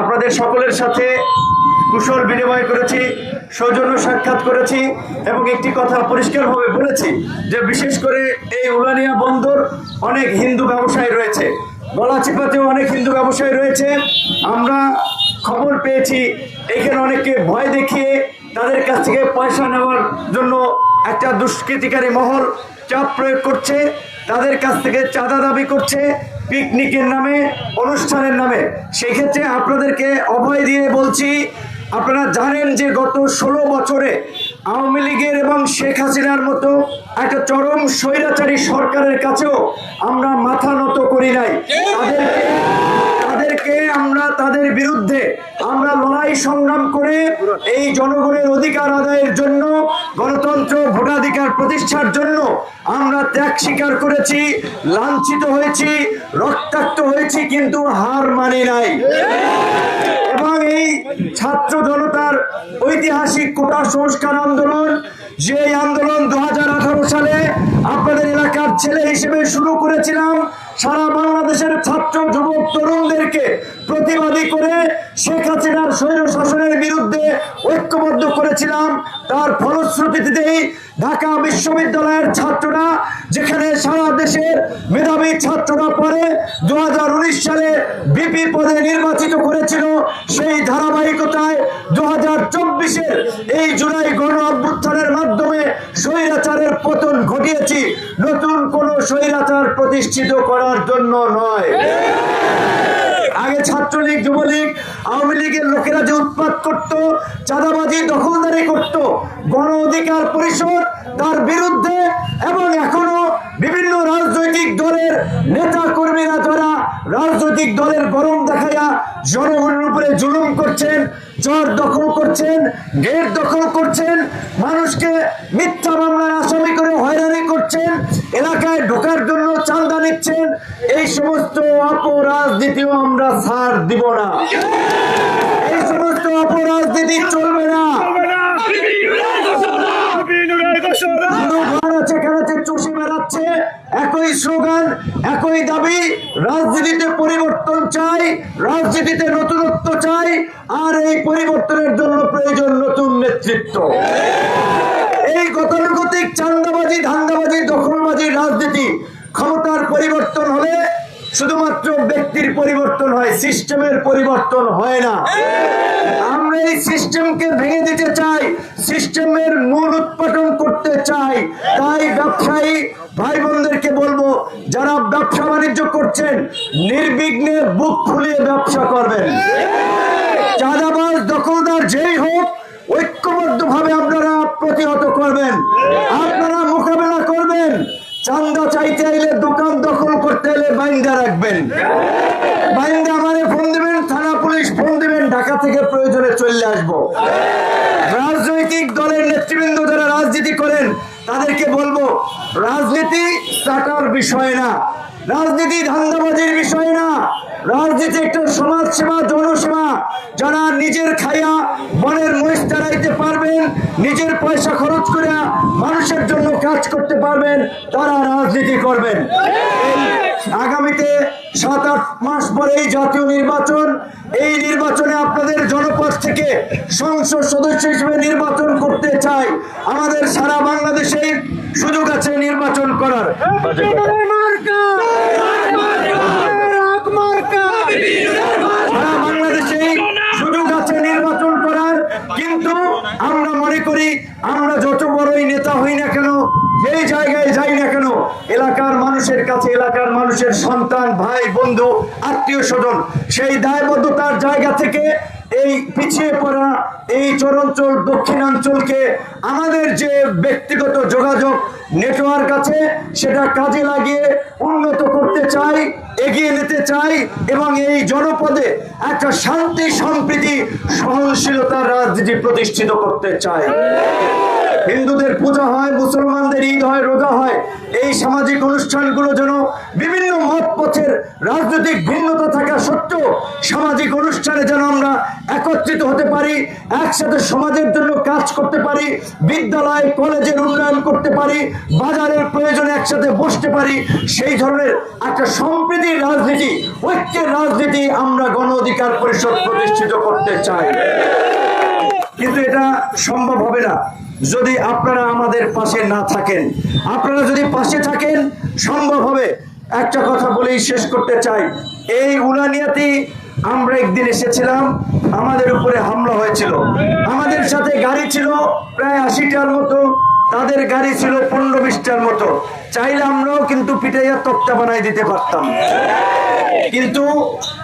আপনাদের সকলের সাথে কুশল বিনিময় করেছি, সৌজন্য সাক্ষাৎ করেছি এবং একটি কথা পরিষ্কারভাবে বলেছি যে বিশেষ করে এই উলানিয়া বন্দর অনেক হিন্দু ব্যবসায়ী রয়েছে। গলাচিপাতেও অনেক হিন্দু ব্যবসায়ী রয়েছে। আমরা খবর পেয়েছি, এখানে অনেককে ভয় দেখিয়ে তাদের কাছ থেকে পয়সা নেওয়ার জন্য একটা দুষ্কৃতিকারী মহল চাপ প্রয়োগ করছে, তাদের কাছ থেকে চাঁদা দাবি করছে। পিকনিকের নামে, অনুষ্ঠানের নামে। সেই ক্ষেত্রে আপনাদেরকে অভয় দিয়ে বলছি, আপনারা জানেন যে গত ষোলো বছরে আওয়ামী লীগের এবং শেখ হাসিনার মতো একটা চরম স্বৈরাচারী সরকারের কাছেও আমরা মাথা নত করি নাই। তাদেরকে তাদেরকে আমরা তাদের বিরুদ্ধে আমরা লড়াই সংগ্রাম করে এই জনগণের অধিকার আদায়ের জন্য, গণতন্ত্র ভোটাধিকার প্রতিষ্ঠার জন্য আমরা ত্যাগ স্বীকার করেছি, লাঞ্ছিত হয়েছি, রক্তাক্ত হয়েছি, কিন্তু হার মানি নাই। এবং এই ছাত্র জনতার ঐতিহাসিক কোটা সংস্কার আন্দোলন, যে আন্দোলন দু হাজার আঠারো সালে আপনাদের এলাকার ছেলে হিসেবে শুরু করেছিলাম সারা বাংলাদেশের ছাত্র যুবক তরুণদেরকে প্রতিবাদী করে শেখ হাসিনার স্বৈর শাসনের বিরুদ্ধে ঐক্যবদ্ধ করেছিলাম। তার ফলশ্রুতিতেই ঢাকা বিশ্ববিদ্যালয়ের ছাত্ররা যেখানে সারা দেশের মেধাবী ছাত্ররা পরে দু হাজার উনিশ সালে বিপি পদে নির্বাচিত করেছিল, সেই ধারাবাহিকতায় দু হাজার এই জুলাই গণ অভ্যুত্থানের মাধ্যমে স্বৈরাচারের পতন ঘটিয়েছি। নতুন কোন স্বৈরাচার প্রতিষ্ঠিত করার জন্য নয়। আগে ছাত্রলীগ, যুবলীগ, আওয়ামী লীগের লোকেরা যে উৎপাত করত, চাঁদাবাজি দখলদারি করত, গণ অধিকার পরিষদ তার বিরুদ্ধে এবং এখনও বিভিন্ন রাজনৈতিক দলের নেতা কর্মীরা যারা রাজনৈতিক দলের গরম দেখাইয়া জনগণের উপরে জুলুম করছেন চর দখল করছেন গেট দখল করছেন মানুষকে মিথ্যা মামলায় আসামি করে হয়রানি করছেন এলাকায় ঢোকার জন্য চান্দা নিচ্ছেন এই সমস্ত অপরাজনীতিও আমরা ছাড় দিব না। এই সমস্ত অপরাজনীতি চলবে না। খেলাতে চষে বেড়াচ্ছে একই স্লোগান, একই দাবি, রাজনীতিতে পরিবর্তন চাই, রাজনীতিতে নতুনত্ব চাই, আর এই পরিবর্তনের জন্য প্রয়োজন নতুন নেতৃত্ব। এই গতানুগতিক চান্দাবাজি, ধান্দাবাজি, দখলবাজি রাজনীতি ক্ষমতার পরিবর্তন হলে শুধুমাত্র ব্যক্তির পরিবর্তন হয়, সিস্টেমের পরিবর্তন হয় না। আমরা এই সিস্টেমকে ভেঙে দিতে চাই, সিস্টেমের মূল উৎপাদন করতে চাই। তাই ব্যবসায়ী ভাই বোনদেরকে বলব, যারা ব্যবসা বাণিজ্য করছেন, নির্বিঘ্নে বুক ফুলিয়ে ব্যবসা করবেন। চাঁদাবাজ, দখলদার যেই হোক ঐক্যবদ্ধ ভাবে আপনারা প্রতিহত করবেন। আপনারা মোকাবেলা করবেন। চান্দা চাইতে আইলে দোকান দখল বাইন্দা রাখবেন। বাইন্দা আমারে ফোন দিবেন, থানা পুলিশ ফোন দিবেন, ঢাকা থেকে প্রয়োজনে চলে আসব। রাজনৈতিক দলের নেতৃবৃন্দ যারা রাজনীতি করেন, তাদেরকে বলব, রাজনীতি চাটার বিষয় না। রাজনীতি ধান্দাবাজির বিষয় না। রাজনীতি একটা সমাজ সেবা জনসেবা। যারা নিজের খাইয়া মনের মহিষ চালাইতে পারবেন, নিজের পয়সা খরচ করে মানুষের জন্য কাজ করতে পারবেন, তারা রাজনীতি করবেন। আগামীতে সাত আট মাস পরে এই জাতীয় নির্বাচন, এই নির্বাচনে আপনাদের জনপদ থেকে সংসদ সদস্য হিসেবে নির্বাচন করতে চাই। আমাদের সারা বাংলাদেশে সুযোগ আছে নির্বাচন করার। সারা বাংলাদেশে সুযোগ আছে নির্বাচন করার, কিন্তু আমরা মনে করি, আমরা যত বড়ই নেতা হই না কেন, যেই জায়গায় যাই এলাকার মানুষের কাছে, এলাকার মানুষের সন্তান, ভাই, বন্ধু, আত্মীয় স্বজন, সেই দায়বদ্ধতার জায়গা থেকে এই পিছিয়ে পড়া এই চরাঞ্চল, দক্ষিণাঞ্চলকে আমাদের যে ব্যক্তিগত যোগাযোগ নেটওয়ার্ক আছে, সেটা কাজে লাগিয়ে উন্নত করতে চাই, এগিয়ে নিতে চাই এবং এই জনপদে একটা শান্তি, সম্প্রীতি, সহনশীলতার রাজনীতি প্রতিষ্ঠিত করতে চাই। হিন্দুদের পূজা হয়, মুসলমানদের ঈদ হয়, রোজা হয়, এই সামাজিক অনুষ্ঠানগুলো যেন বিভিন্ন মত পথের রাজনৈতিক ভিন্নতা থাকা সত্ত্বেও সামাজিক অনুষ্ঠানে যেন আমরা একত্রিত হতে পারি, একসাথে সমাজের জন্য কাজ করতে পারি, বিদ্যালয়, কলেজের উন্নয়ন করতে পারি, বাজারের প্রয়োজনে একসাথে বসতে পারি, সেই ধরনের একটা সম্প্রীতির রাজনীতি, ঐক্যের রাজনীতি আমরা গণ অধিকার পরিষদ প্রতিষ্ঠিত করতে চাই। কিন্তু এটা সম্ভব হবে না। যদি আপনারা আমাদের পাশে না থাকেন, আপনারা যদি পাশে থাকেন, সম্ভব হবে। একটা কথা বলেই শেষ করতে চাই। এই উলানিয়াতে আমরা একদিন এসেছিলাম, আমাদের উপরে হামলা হয়েছিল। আমাদের সাথে গাড়ি ছিল প্রায় আশিটার মতো, তাদের গাড়ি ছিল পনেরো বিশটার মতো। চাইলে আমরাও কিন্তু পিটাইয়া তক্তা বানাই দিতে পারতাম। কিন্তু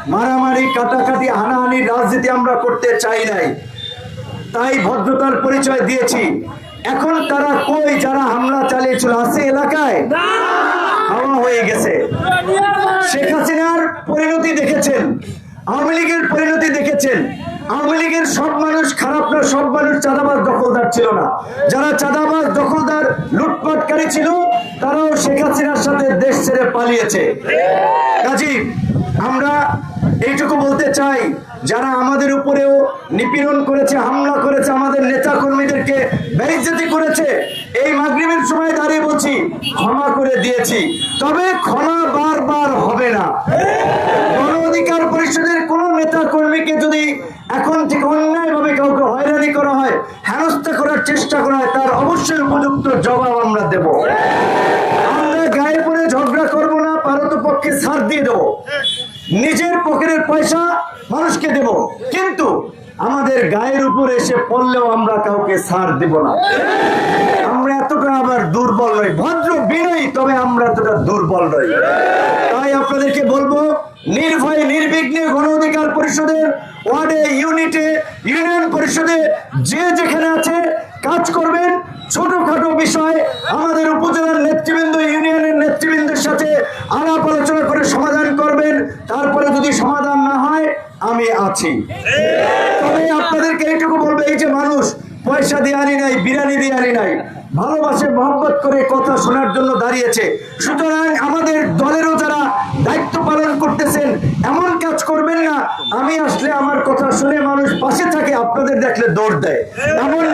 মারামারি, কাটাকাটি হানাহানি রাজনীতি আমরা করতে চাই নাই। তাই ভদ্রতার পরিচয় দিয়েছি। এখন তারা কই যারা হামলা চালিয়েছিল? আছে এলাকায়? হাওয়া হয়ে গেছে। শেখ হাসিনার পরিণতি দেখেছেন। আওয়ামী লীগের পরিণতি দেখেছেন। আওয়ামী লীগের সব মানুষ খারাপ না, সব মানুষ চাঁদাবাজ দখলদার ছিল না। যারা চাঁদাবাজ দখলদার, লুটপাটকারী ছিল, তারাও শেখ হাসিনার সাথে দেশ ছেড়ে পালিয়েছে। কাজী, আমরা এইটুকু বলতে চাই যারা আমাদের উপরেও নিপীড়ন করেছে, হামলা করেছে, আমাদের নেতা কর্মীদেরকে বেইজ্জতি করেছে, এই মাগরিবের সময় দাঁড়িয়ে বলছি, ক্ষমা করে দিয়েছি। তবে ক্ষমা বারবার হবে না। গণ অধিকার পরিষদের কোন নেতা কর্মীকে যদি এখন থেকে অন্যায়ভাবে কাউকে হয়রানি করা হয়, হেনস্থা করার চেষ্টা করা হয়, তার অবশ্যই উপযুক্ত জবাব আমরা দেব। আমরা গায়ে পড়ে ঝগড়া করব না পারত পক্ষে ছাড় দিয়ে দেবো। নিজের পকেটের পয়সা মানুষকে দেব। কিন্তু আমাদের গায়ের উপর এসে পড়লেও আমরা কাউকে ছাড় দেব না। আমরা এতটা আবার দুর্বল নই, ভদ্র বিনয়ী, তবে আমরা এতটা দুর্বল নই। তাই আপনাদেরকে বলব, নির্ভয়, নির্বিঘ্নে গণ অধিকার পরিষদের ওয়ার্ডে, ইউনিটে, ইউনিয়ন পরিষদে যে যেখানে আছে কাজ করবেন। ছোটখাটো বিষয় আমাদের উপজেলার নেতৃবৃন্দ, ইউনিয়নের নেতৃবৃন্দের সাথে আলাপ আলোচনা করে সমাধান করবেন। তারপরে যদি সমাধান না হয় আমি আছি। তবে আপনাদেরকে এইটুকু বলব, এই যে মানুষ পয়সা দিয়ে আনি নাই, বিরিয়ানি দিয়ে আনি নাই, ভালোবাসে, মহব্বত করে কথা শোনার জন্য দাঁড়িয়েছে। সুতরাং আমাদের দলেরও যারা দায়িত্ব পালন করতেছেন, এমন কাজ করবেন না। আমি আসলে আমার কথা শুনে মানুষ পাশে থাকে, আপনাদের দেখলে দৌড় দেয়। এমন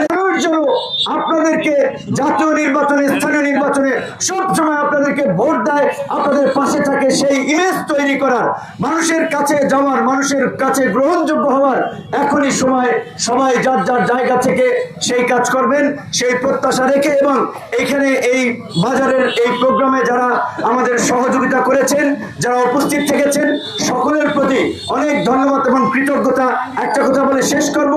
যেন আপনাদেরকে জাতীয় নির্বাচনে, স্থানীয় নির্বাচনে সব সময় আপনাদেরকে ভোট দেয়, আপনাদের পাশে থাকে সেই ইমেজ তৈরি করার মানুষের কাছে যাওয়ার, মানুষের কাছে গ্রহণযোগ্য হওয়ার এখনই সময়। সবাই যার যার জায়গা থেকে সেই কাজ করবেন, সেই প্রত্যাশা রেখে এবং এখানে এই বাজারের এই প্রোগ্রামে যারা আমাদের সহযোগিতা করেছেন, যারা উপস্থিত থেকেছেন, সকলের প্রতি অনেক ধন্যবাদ এবং কৃতজ্ঞতা। একটা কথা বলে শেষ করব।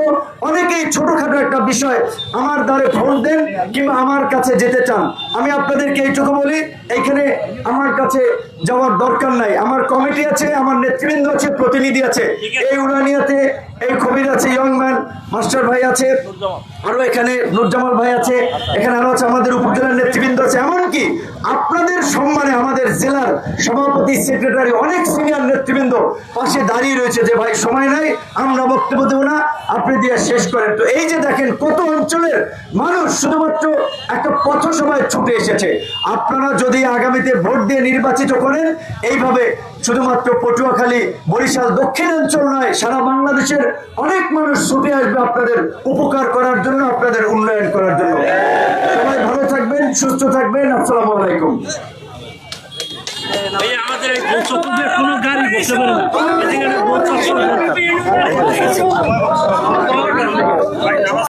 অনেকেই ছোটখাটো একটা বিষয় আমার দ্বারে ফোন দেন কিংবা আমার কাছে যেতে চান। আমি আপনাদেরকে এইটুকু বলি এইখানে আমার কাছে যাওয়ার দরকার নাই। আমার কমিটি আছে আমার নেতৃবৃন্দ আছে প্রতিনিধি আছে। এই উড়ানিয়াতে এই কবির আছে ইয়ং ম্যান মাস্টার ভাই আছে। আরও এখানে নুরজামাল ভাই আছে। এখানে আরও আছে আমাদের উপজেলার নেতৃবৃন্দ আছে। এমনকি আপনাদের সম্মানে আমাদের জেলার সভাপতি সেক্রেটারি অনেক সিনিয়র নেতৃবৃন্দ পাশে দাঁড়িয়ে রয়েছে যে ভাই সময় নাই আমরা বক্তব্য দেবো না আপনি দিয়ে শেষ করেন। তো এই যে দেখেন কত অঞ্চলের মানুষ শুধুমাত্র একটা পথসভায় ছুটে এসেছে। আপনারা যদি আগামীতে ভোট দিয়ে নির্বাচিত করেন এইভাবে শুধুমাত্র পটুয়াখালী, বরিশাল, দক্ষিণাঞ্চল নয়, সারা বাংলাদেশের অনেক মানুষ ছুটে আসবে আপনাদের উপকার করার জন্য, আপনাদের উন্নয়ন করার জন্য। সবাই ভালো থাকবেন, সুস্থ থাকবেন, আসসালামু আলাইকুম।